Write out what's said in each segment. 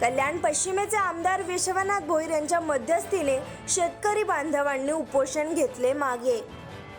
कल्याण पश्चिमेचे आमदार विश्वनाथ भोईर यांच्या मध्यस्थीने शेतकरी बांधवांनी उपोषण घेतले मागे.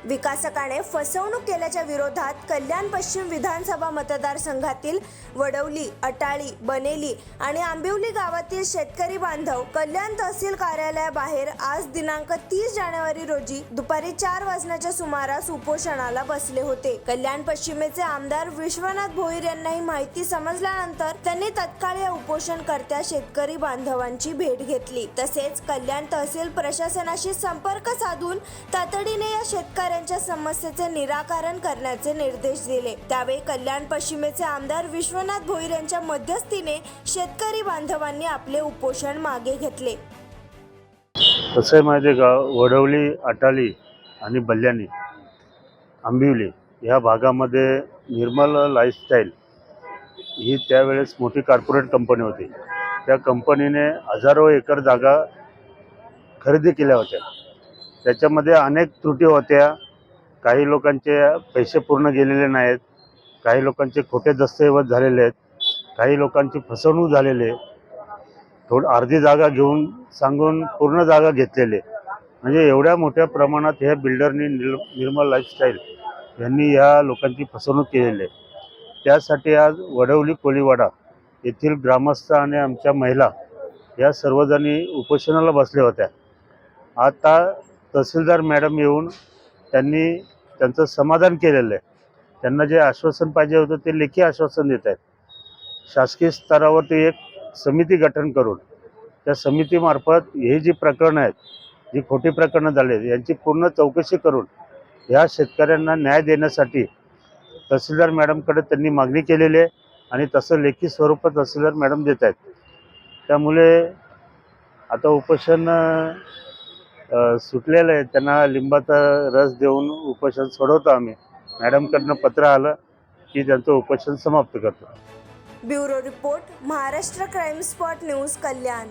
विकासकाने फसवणूक केल्याच्या विरोधात कल्याण पश्चिम विधानसभा मतदारसंघातील वडवली अटाळी बनेली आणि आंबिवली गावातील शेतकरी बांधव कल्याण तहसील कार्यालयाबाहेर आज दिनांक तीस जानेवारी रोजी दुपारी चार वाजण्याच्या सुमारास उपोषणाला बसले होते. कल्याण पश्चिमेचे आमदार विश्वनाथ भोईर यांना ही माहिती समजल्यानंतर त्यांनी तत्काळ या उपोषणकर्त्या शेतकरी बांधवांची भेट घेतली. तसेच कल्याण तहसील प्रशासनाशी संपर्क साधून तातडीने या शेतकरी शेतकऱ्यांच्या समस्येचे निराकरण करण्याचे निर्देश दिले. त्यावेळी कल्याण पश्चिमेचे आमदार विश्वनाथ भोईर यांच्या मध्यस्थीने शेतकरी बांधवांनी आपले उपोषण मागे घेतले. तसे माझे गाव वडवली अटाली आणि बल्ल्याणी आंबिवली ह्या भागामध्ये निर्मल लाईफस्टाईल ही त्यावेळेस मोठी कॉर्पोरेट कंपनी होती. त्या कंपनीने हजारो एकर जागा खरेदी केल्या होत्या. त्याच्यामध्ये अनेक त्रुटी होत्या. काही लोकांचे पैसे पूर्ण गेलेले नाहीत. काही लोकांचे खोटे दस्तऐवज झालेले आहेत. काही लोकांची फसवणूक झालेली आहे. थोड अर्धी जागा घेऊन सांगून पूर्ण जागा घेतलेली म्हणजे एवढ्या मोठ्या प्रमाणात ह्या बिल्डरनी निल निर्मल लाईफस्टाईल यांनी ह्या लोकांची फसवणूक केलेली आहे. त्यासाठी आज वडवली कोलीवाडा येथील ग्रामस्थ आणि आमच्या महिला या सर्वजणी उपोषणाला बसल्या होत्या. आता तहसीलदार मॅडम येऊन त्यांनी त्यांचं समाधान केलेलं आहे. त्यांना जे आश्वासन पाहिजे होतं ते लेखी आश्वासन देत आहेत. शासकीय स्तरावरती एक समिती गठन करून त्या समितीमार्फत हे जी प्रकरणं आहेत जी खोटी प्रकरणं झाली आहेत यांची पूर्ण चौकशी करून ह्या शेतकऱ्यांना न्याय देण्यासाठी तहसीलदार मॅडमकडे त्यांनी मागणी केलेली आहे आणि तसं लेखी स्वरूपात तहसीलदार मॅडम देत आहेत. त्यामुळे आता उपोषण सुटलेलं आहे. त्यांना लिंबाचा रस देऊन उपोषण सोडवतो आम्ही. मॅडमकडनं पत्र आलं की त्यांचं उपोषण समाप्त करतो. Bureau report Maharashtra crime spot news Kalyan.